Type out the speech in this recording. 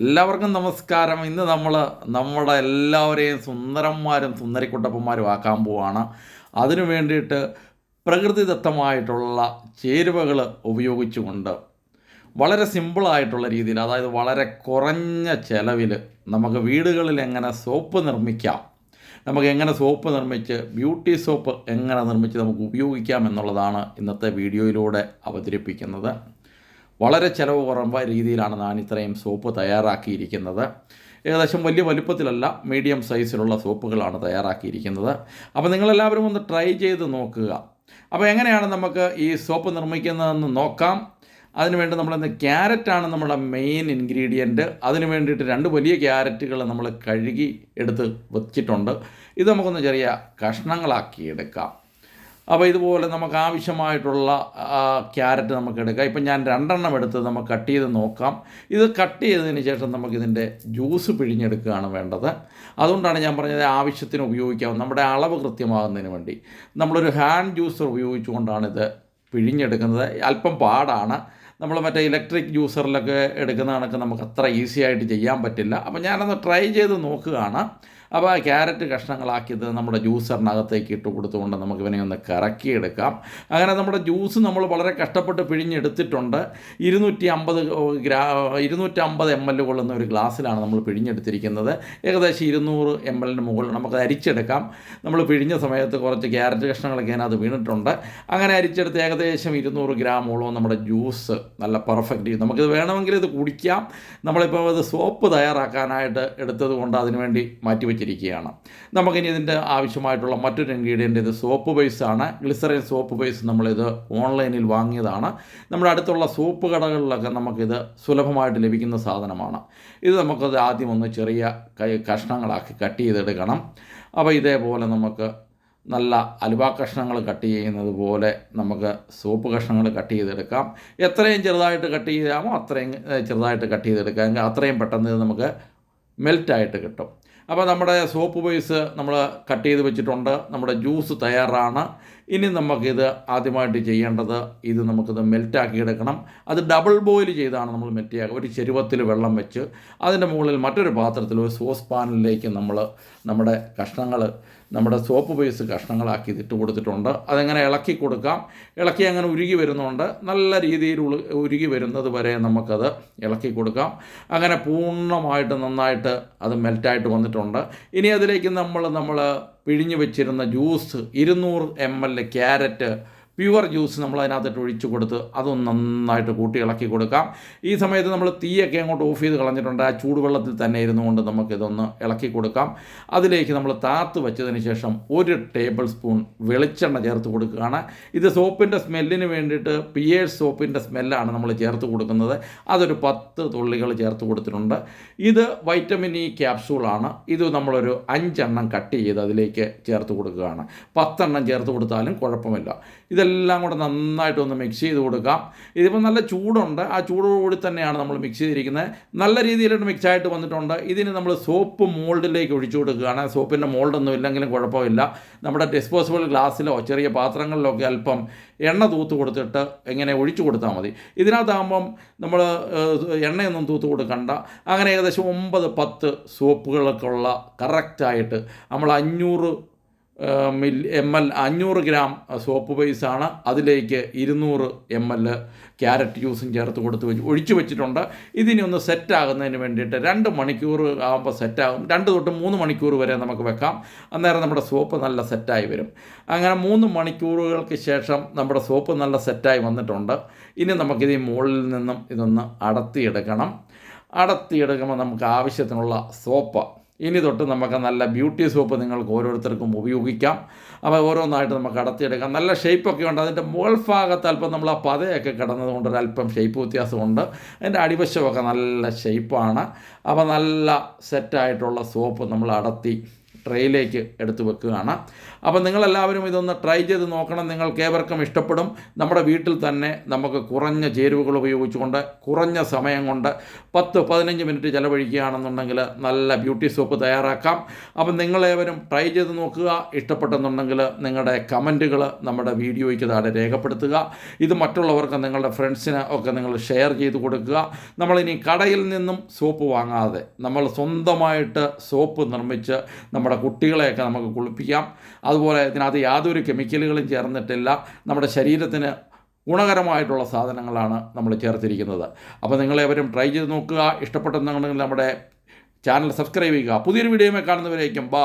എല്ലാവർക്കും നമസ്കാരം. ഇന്ന് നമ്മൾ നമ്മുടെ എല്ലാവരെയും സുന്ദരന്മാരും സുന്ദരിക്കുട്ടപ്പന്മാരും ആക്കാൻ പോവാണ്. അതിനു വേണ്ടിയിട്ട് പ്രകൃതിദത്തമായിട്ടുള്ള ചേരുവകൾ ഉപയോഗിച്ചുകൊണ്ട് വളരെ സിമ്പിളായിട്ടുള്ള രീതിയിൽ അതായത് വളരെ കുറഞ്ഞ ചിലവിൽ നമുക്ക് വീടുകളിൽ എങ്ങനെ സോപ്പ് നിർമ്മിക്കാം നമുക്ക് എങ്ങനെ സോപ്പ് നിർമ്മിച്ച് ബ്യൂട്ടി സോപ്പ് എങ്ങനെ നിർമ്മിച്ച് നമുക്ക് ഉപയോഗിക്കാം എന്നുള്ളതാണ് ഇന്നത്തെ വീഡിയോയിലൂടെ അവതരിപ്പിക്കുന്നത്. വളരെ ചിലവ് കുറവ് രീതിയിലാണ് ഞാൻ ഇത്രയും സോപ്പ് തയ്യാറാക്കിയിരിക്കുന്നത്. ഏകദേശം വലിയ വലുപ്പത്തിലല്ല മീഡിയം സൈസിലുള്ള സോപ്പുകളാണ് തയ്യാറാക്കിയിരിക്കുന്നത്. അപ്പോൾ നിങ്ങളെല്ലാവരും ഒന്ന് ട്രൈ ചെയ്ത് നോക്കുക. അപ്പോൾ എങ്ങനെയാണ് നമുക്ക് ഈ സോപ്പ് നിർമ്മിക്കുന്നതെന്ന് നോക്കാം. അതിനുവേണ്ടി നമ്മളിന്ന് ക്യാരറ്റാണ് നമ്മുടെ മെയിൻ ഇൻഗ്രീഡിയന്റ് അതിന് വേണ്ടിയിട്ട് രണ്ട് വലിയ ക്യാരറ്റുകൾ നമ്മൾ കഴുകി എടുത്ത് വെച്ചിട്ടുണ്ട്. ഇത് നമുക്കൊന്ന് ചെറിയ കഷ്ണങ്ങളാക്കി എടുക്കാം. അപ്പോൾ ഇതുപോലെ നമുക്ക് ആവശ്യമായിട്ടുള്ള ക്യാരറ്റ് നമുക്ക് എടുക്കാം. ഇപ്പം ഞാൻ രണ്ടെണ്ണം എടുത്ത് നമുക്ക് കട്ട് ചെയ്ത് നോക്കാം. ഇത് കട്ട് ചെയ്തതിന് ശേഷം നമുക്കിതിന്റെ ജ്യൂസ് പിഴിഞ്ഞെടുക്കുകയാണ് വേണ്ടത്. അതുകൊണ്ടാണ് ഞാൻ പറഞ്ഞത് ആവശ്യത്തിന് ഉപയോഗിക്കാം. നമ്മുടെ അളവ് കൃത്യമാകുന്നതിന് വേണ്ടി. നമ്മളൊരു ഹാൻഡ് ജ്യൂസർ ഉപയോഗിച്ചുകൊണ്ടാണ് ഇത് പിഴിഞ്ഞെടുക്കുന്നത്. അല്പം പാടാണ്. നമ്മൾ മറ്റേ ഇലക്ട്രിക് ജ്യൂസറിലൊക്കെ എടുക്കുന്ന കണക്ക് നമുക്ക് അത്ര ഈസി ആയിട്ട് ചെയ്യാൻ പറ്റില്ല. അപ്പോൾ ഞാനൊന്ന് ട്രൈ ചെയ്ത് നോക്കുകയാണ്. അപ്പോൾ ആ ക്യാരറ്റ് കഷ്ണങ്ങളാക്കിയത് നമ്മുടെ ജ്യൂസറിനകത്തേക്ക് ഇട്ട് കൊടുത്തുകൊണ്ട് നമുക്ക് ഇവനെ ഒന്ന് കറക്കിയെടുക്കാം. അങ്ങനെ നമ്മുടെ ജ്യൂസ് നമ്മൾ വളരെ കഷ്ടപ്പെട്ട് പിഴിഞ്ഞെടുത്തിട്ടുണ്ട്. ഇരുന്നൂറ്റി അമ്പത് ഗ്രാ ഇരുന്നൂറ്റമ്പത് എം എൽ കൊള്ളുന്ന ഒരു ഗ്ലാസ്സിലാണ് നമ്മൾ പിഴിഞ്ഞെടുത്തിരിക്കുന്നത്. ഏകദേശം ഇരുന്നൂറ് എം എല്ലിന് മുകളിൽ നമുക്ക് അരിച്ചെടുക്കാം. നമ്മൾ പിഴിഞ്ഞ സമയത്ത് കുറച്ച് ക്യാരറ്റ് കഷ്ണങ്ങളൊക്കെ അതിനകത്ത് വീണിട്ടുണ്ട്. അങ്ങനെ അരിച്ചെടുത്ത് ഏകദേശം ഇരുന്നൂറ് ഗ്രാമോളം നമ്മുടെ ജ്യൂസ് നല്ല പെർഫെക്റ്റ് നമുക്കിത് വേണമെങ്കിൽ ഇത് കുടിക്കാം. നമ്മളിപ്പോൾ ഇത് സോപ്പ് തയ്യാറാക്കാനായിട്ട് എടുത്തത് കൊണ്ട് അതിനുവേണ്ടി മാറ്റി വെച്ചിരിക്കുകയാണ്. നമുക്കിനി ഇതിന്റെ ആവശ്യമായിട്ടുള്ള മറ്റൊരു ഇൻഗ്രീഡിയന്റ് ഇത് സോപ്പ് ആണ്. ഗ്ലിസറിൻ സോപ്പ് ബേസ് നമ്മളിത് ഓൺലൈനിൽ വാങ്ങിയതാണ്. നമ്മുടെ അടുത്തുള്ള സോപ്പ് കടകളിലൊക്കെ നമുക്കിത് സുലഭമായിട്ട് ലഭിക്കുന്ന സാധനമാണ്. ഇത് നമുക്കത് ആദ്യം ഒന്ന് ചെറിയ കഷ്ണങ്ങളാക്കി കട്ട് ചെയ്തെടുക്കണം. അപ്പോൾ ഇതേപോലെ നമുക്ക് നല്ല അലുവ കഷ്ണങ്ങൾ കട്ട് ചെയ്യുന്നത് പോലെ നമുക്ക് സോപ്പ് കഷ്ണങ്ങൾ കട്ട് ചെയ്തെടുക്കാം. എത്രയും ചെറുതായിട്ട് കട്ട് ചെയ്താമോ അത്രയും ചെറുതായിട്ട് കട്ട് ചെയ്തെടുക്കാം. അത്രയും പെട്ടെന്ന് നമുക്ക് മെൽറ്റായിട്ട് കിട്ടും. അപ്പോൾ നമ്മുടെ സോപ്പ് ബേസ് നമ്മൾ കട്ട് ചെയ്ത് വെച്ചിട്ടുണ്ട്. നമ്മുടെ ജ്യൂസ് തയ്യാറാണ്. ഇനി നമുക്കിത് ആദ്യമായിട്ട് ചെയ്യേണ്ടത് ഇത് നമുക്കിത് മെൽറ്റാക്കി എടുക്കണം. അത് ഡബിൾ ബോയിൽ ചെയ്താണ് നമ്മൾ മെൽറ്റിയാക്കുക ഒരു ചെരുവത്തിൽ വെള്ളം വെച്ച് അതിന്റെ മുകളിൽ മറ്റൊരു പാത്രത്തിൽ ഒരു സോസ് പാനിലേക്ക് നമ്മൾ നമ്മുടെ കഷ്ണങ്ങൾ നമ്മുടെ സോപ്പ് ബേസ് കഷ്ണങ്ങളാക്കി ഇതിട്ട് കൊടുത്തിട്ടുണ്ട്. അതെങ്ങനെ ഇളക്കി കൊടുക്കാം? ഇളക്കി അങ്ങനെ ഉരുകി വരുന്നുണ്ട്. നല്ല രീതിയിൽ ഉരുകി വരുന്നത് വരെ നമുക്കത് ഇളക്കി കൊടുക്കാം. അങ്ങനെ പൂർണമായിട്ട് നന്നായിട്ട് അത് മെൽറ്റായിട്ട് വന്നിട്ടുണ്ട്. ഇനി അതിലേക്ക് നമ്മൾ നമ്മൾ പിഴിഞ്ഞ് വെച്ചിരുന്ന ജ്യൂസ് ഇരുന്നൂറ് M L carrot pure juice നമ്മൾ അതിനകത്തിട്ട് ഒഴിച്ചു കൊടുത്ത് അതൊന്ന് നന്നായിട്ട് കൂട്ടി ഇളക്കി കൊടുക്കാം. ഈ സമയത്ത് നമ്മൾ തീയൊക്കെ അങ്ങോട്ട് ഓഫ് ചെയ്ത് കളഞ്ഞിട്ടുണ്ട്. ആ ചൂടുവെള്ളത്തിൽ തന്നെ ഇരുന്നു കൊണ്ട് നമുക്കിതൊന്ന് ഇളക്കി കൊടുക്കാം. അതിലേക്ക് നമ്മൾ താത്ത് വെച്ചതിന് ശേഷം ഒരു ടേബിൾ സ്പൂൺ വെളിച്ചെണ്ണ ചേർത്ത് കൊടുക്കുകയാണ്. ഇത് സോപ്പിന്റെ സ്മെല്ലിന് വേണ്ടിയിട്ട് പിയേഴ്സ് സോപ്പിന്റെ സ്മെല്ലാണ് നമ്മൾ ചേർത്ത് കൊടുക്കുന്നത്. അതൊരു പത്ത് തുള്ളികൾ ചേർത്ത് കൊടുത്തിട്ടുണ്ട്. ഇത് വൈറ്റമിൻ ഇ ക്യാപ്സൂളാണ്. ഇത് നമ്മളൊരു അഞ്ചെണ്ണം കട്ട് ചെയ്ത് അതിലേക്ക് ചേർത്ത് കൊടുക്കുകയാണ്. പത്തെണ്ണം ചേർത്ത് കൊടുത്താലും കുഴപ്പമില്ല. ഇതെല്ലാം കൂടെ നന്നായിട്ട് ഒന്ന് മിക്സ് ചെയ്ത് കൊടുക്കാം. ഇതിപ്പോൾ നല്ല ചൂടുണ്ട്. ആ ചൂടോടുകൂടി തന്നെയാണ് നമ്മൾ മിക്സ് ചെയ്തിരിക്കുന്നത്. നല്ല രീതിയിലോട്ട് മിക്സ് ആയിട്ട് വന്നിട്ടുണ്ട്. ഇതിന് നമ്മൾ സോപ്പ് മോൾഡിലേക്ക് ഒഴിച്ചു കൊടുക്കുകയാണ്. സോപ്പിന്റെ മോൾഡൊന്നും ഇല്ലെങ്കിലും കുഴപ്പമില്ല. നമ്മുടെ ഡിസ്പോസിബിൾ ഗ്ലാസ്സിലോ ചെറിയ പാത്രങ്ങളിലോ ഒക്കെ അല്പം എണ്ണ തൂത്ത് കൊടുത്തിട്ട് എങ്ങനെ ഒഴിച്ചു കൊടുത്താൽ മതി. ഇതിനകത്താകുമ്പം നമ്മൾ എണ്ണയൊന്നും തൂത്ത് കൊടുക്കണ്ട. അങ്ങനെ ഏകദേശം ഒമ്പത് പത്ത് സോപ്പുകളൊക്കെ ഉള്ള കറക്റ്റായിട്ട് നമ്മൾ അഞ്ഞൂറ് മിൽ എം എൽ അഞ്ഞൂറ് ഗ്രാം സോപ്പ് ബേസാണ്. അതിലേക്ക് ഇരുന്നൂറ് എം എൽ ക്യാരറ്റ് ജ്യൂസും ചേർത്ത് കൊടുത്ത് വെച്ച് ഒഴിച്ചു വെച്ചിട്ടുണ്ട്. ഇതിനി ഒന്ന് സെറ്റാകുന്നതിന് വേണ്ടിയിട്ട് രണ്ട് മണിക്കൂർ ആകുമ്പോൾ സെറ്റാകും രണ്ട് തൊട്ട് മൂന്ന് മണിക്കൂർ വരെ നമുക്ക് വെക്കാം. അന്നേരം നമ്മുടെ സോപ്പ് നല്ല സെറ്റായി വരും. അങ്ങനെ മൂന്ന് മണിക്കൂറുകൾക്ക് ശേഷം നമ്മുടെ സോപ്പ് നല്ല സെറ്റായി വന്നിട്ടുണ്ട്. ഇനി നമുക്കിത് ഈ മുകളിൽ നിന്നും ഇതൊന്ന് അടത്തിയെടുക്കണം. അടത്തിയെടുക്കുമ്പോൾ നമുക്ക് ആവശ്യത്തിനുള്ള സോപ്പ് ഇനി തൊട്ട് നമുക്ക് നല്ല ബ്യൂട്ടി സോപ്പ് നിങ്ങൾക്ക് ഓരോരുത്തർക്കും ഉപയോഗിക്കാം. അപ്പോൾ ഓരോന്നായിട്ട് നമുക്ക് അടത്തിയെടുക്കാം നല്ല ഷേപ്പൊക്കെ ഉണ്ട്. അതിന്റെ മുകൾ ഭാഗത്ത് അല്പം നമ്മൾ ആ പതയൊക്കെ കിടന്നതുകൊണ്ട് ഒരല്പം ഷേപ്പ് വ്യത്യാസമുണ്ട്. അതിന്റെ അടിവശമൊക്കെ നല്ല ഷേപ്പാണ് അപ്പോൾ നല്ല സെറ്റായിട്ടുള്ള സോപ്പ് നമ്മൾ അടത്തി ട്രേയിലേക്ക് എടുത്തു വെക്കുകയാണ്. അപ്പോൾ നിങ്ങളെല്ലാവരും ഇതൊന്ന് ട്രൈ ചെയ്ത് നോക്കണം. നിങ്ങൾക്ക് ഏവർക്കും ഇഷ്ടപ്പെടും. നമ്മുടെ വീട്ടിൽ തന്നെ നമുക്ക് കുറഞ്ഞ ചേരുവകൾ ഉപയോഗിച്ചുകൊണ്ട് കുറഞ്ഞ സമയം കൊണ്ട് പത്ത് പതിനഞ്ച് മിനിറ്റ് ചിലവഴിക്കുകയാണെന്നുണ്ടെങ്കിൽ നല്ല ബ്യൂട്ടി സോപ്പ് തയ്യാറാക്കാം. അപ്പം നിങ്ങളേവരും ട്രൈ ചെയ്ത് നോക്കുക. ഇഷ്ടപ്പെട്ടെന്നുണ്ടെങ്കിൽ നിങ്ങളുടെ കമന്റുകൾ നമ്മുടെ വീഡിയോയ്ക്ക് താഴെ രേഖപ്പെടുത്തുക. ഇത് മറ്റുള്ളവർക്ക് നിങ്ങളുടെ ഫ്രണ്ട്സിന് ഒക്കെ നിങ്ങൾ ഷെയർ ചെയ്ത് കൊടുക്കുക. നമ്മളിനി കടയിൽ നിന്നും സോപ്പ് വാങ്ങാതെ നമ്മൾ സ്വന്തമായിട്ട് സോപ്പ് നിർമ്മിച്ച് നമ്മുടെ കുട്ടികളെയൊക്കെ നമുക്ക് കുളിപ്പിക്കാം. അതുപോലെ ഇതിനകത്ത് യാതൊരു കെമിക്കലുകളും ചേർന്നിട്ടില്ല. നമ്മുടെ ശരീരത്തിന് ഗുണകരമായിട്ടുള്ള സാധനങ്ങളാണ് നമ്മൾ ചേർത്തിരിക്കുന്നത്. അപ്പോൾ നിങ്ങളെവരും ട്രൈ ചെയ്ത് നോക്കുക. ഇഷ്ടപ്പെട്ടെന്നുണ്ടെങ്കിൽ നമ്മുടെ ചാനൽ സബ്സ്ക്രൈബ് ചെയ്യുക. പുതിയൊരു വീഡിയോയുമായി കാണുന്നവരേക്കും. ബാ.